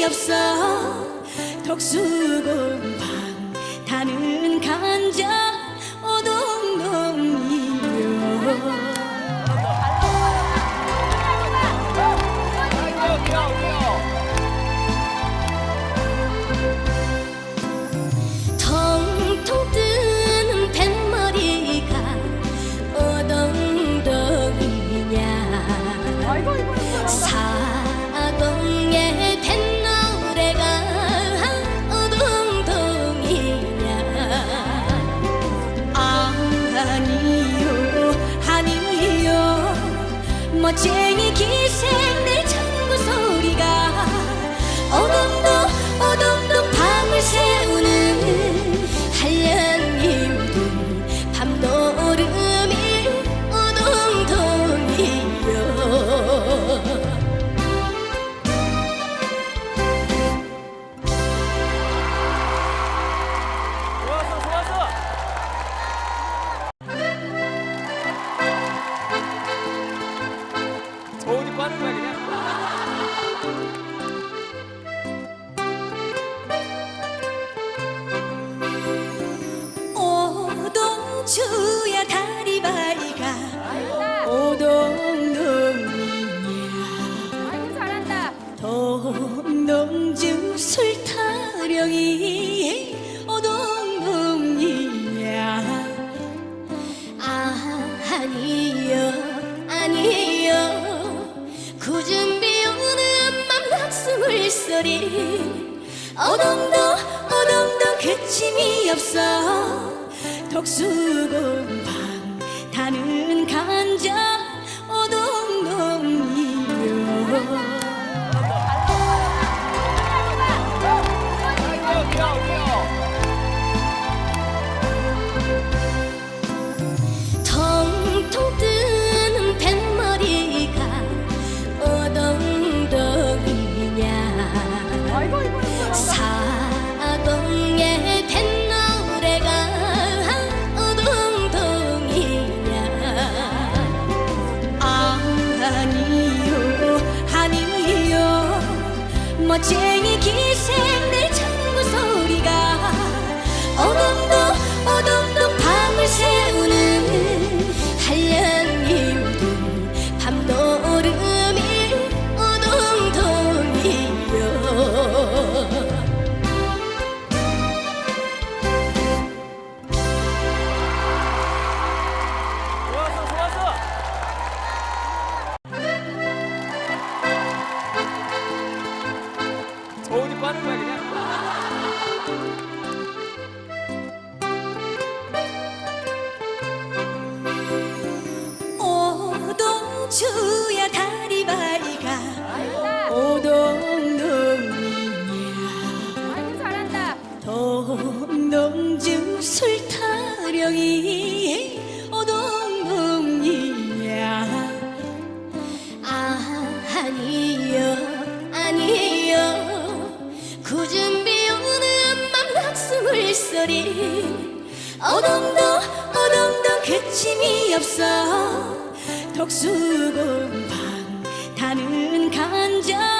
뜻이 없어. 독수공방 타는 감정 멋쟁이 기생들 천구 소리가 어둠도 주야 다리 바이가 오동동이야. 동동주 술타령이 오동동이야. 아니요 아니요. 구준비 오는 밤 낙숨을 소리. 오동도+ 오동도 그침이 없어. 덕수공방 타는 간장. 목소리 어동동 어동동 그침이 없어. 독수공방 타는 간절.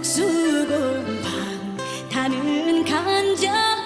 옥수금 방 타는 간장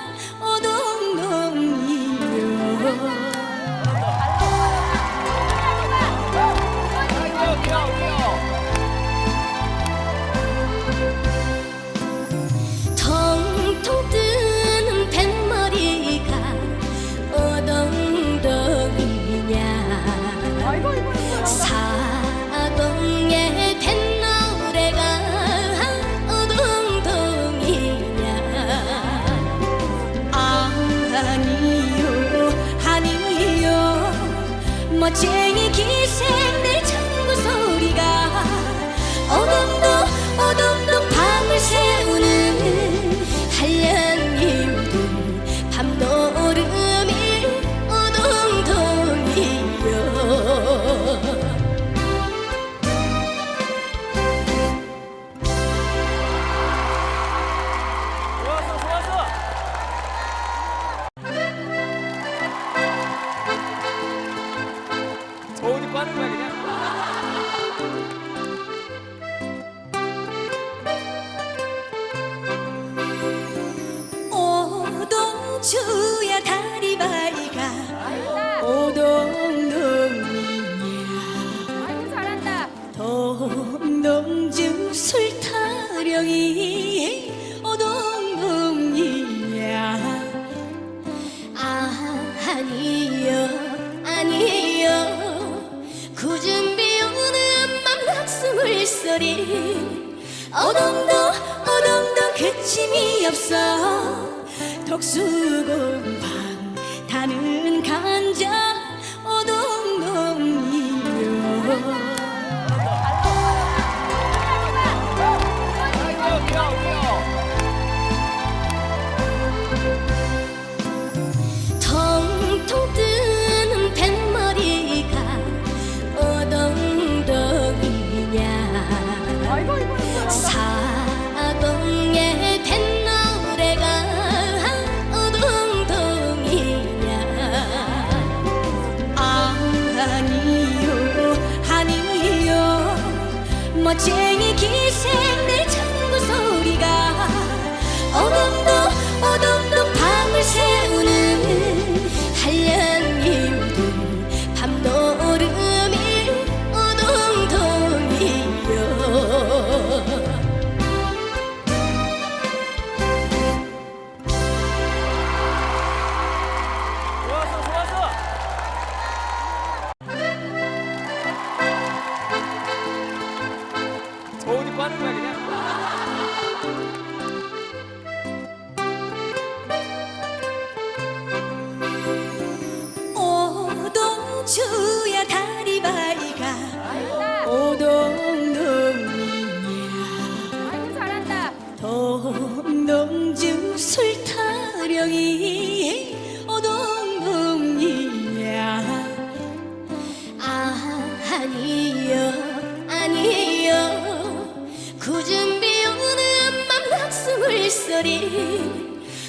목소리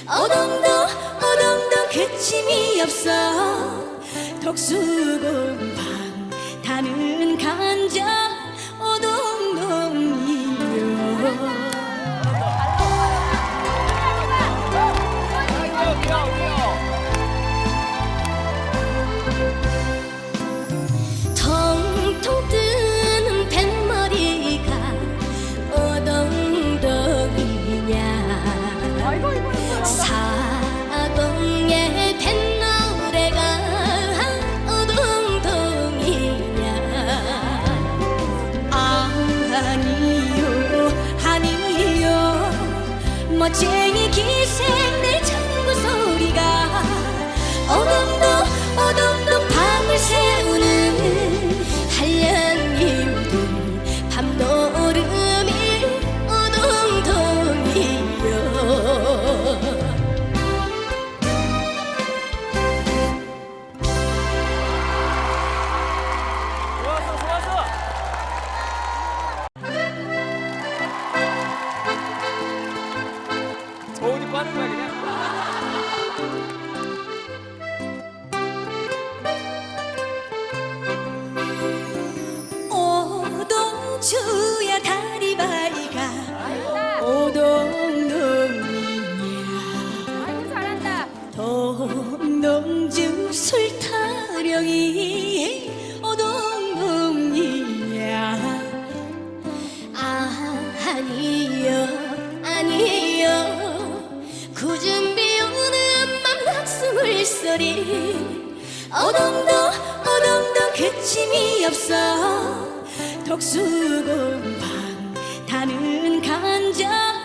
어동동 어동동 그침이 없어. 독수공방 타는 감정 뭐 하는 거야 그냥? 주야 다리바이가 오동동이야. 동동주 술타령이 별이 어동동 어동동 그침이 없어. 독수공방 타는 간장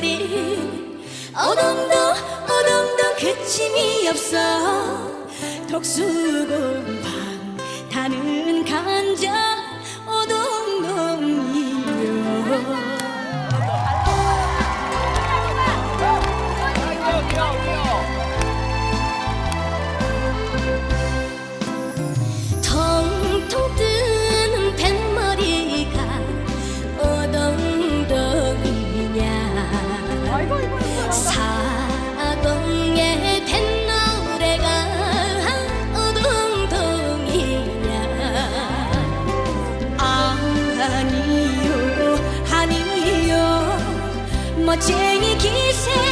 목소리. 어둠도 어둠도 그침이 없어. 독수공방 타는 감정 cienki sen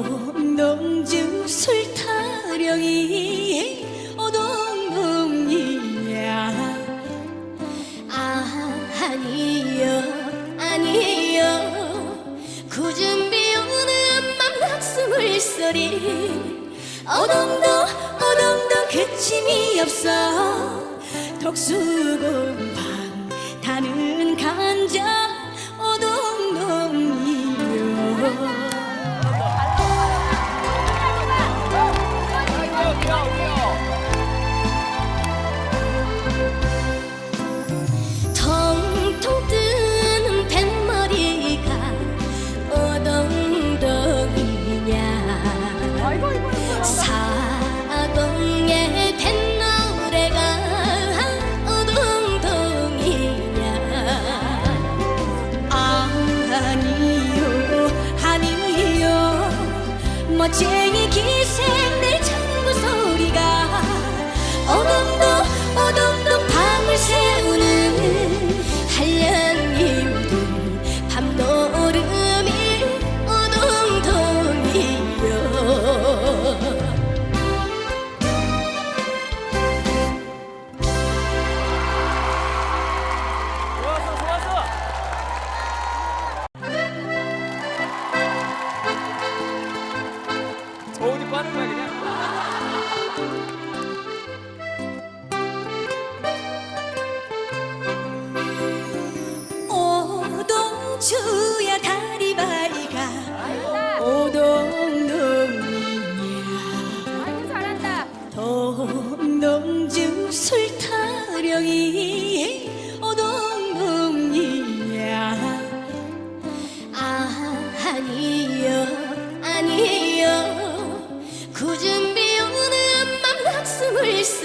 놈중 술타령이 오동분이야. 아, 아니요, 아니요. 구준 비오는 맘낙숨을 소리. 오동도 오동도 그침이 없어. 독수공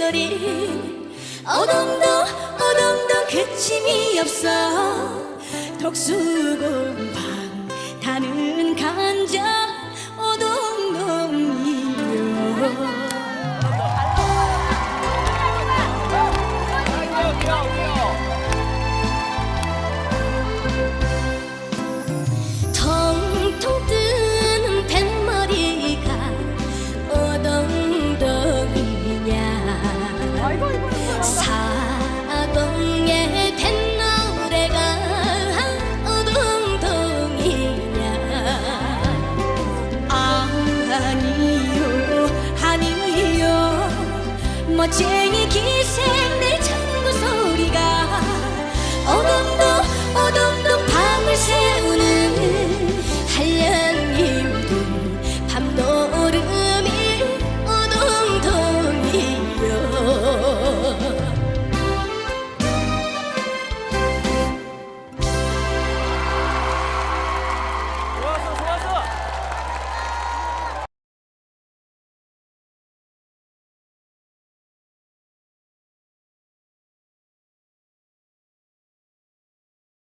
그림 어동동 어동동 그침이 없어. 독수공방 타는 간장 멋쟁이 기생 내 창구 소리가 어둡